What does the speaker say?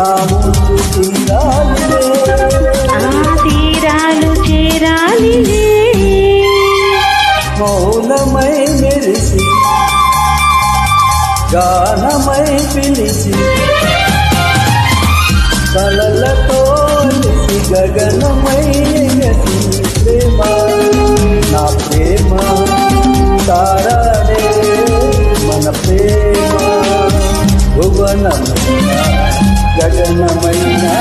నా ముందు తీరాలి తీరాలు చేరాలి మౌనమై మెరిసి గానమై పిలిచి కలలతో గగనమై ఎగసి ప్రేమ నా ప్రేమ మన ప్రేమ భువనమైన ಗಗನಮೈನಾ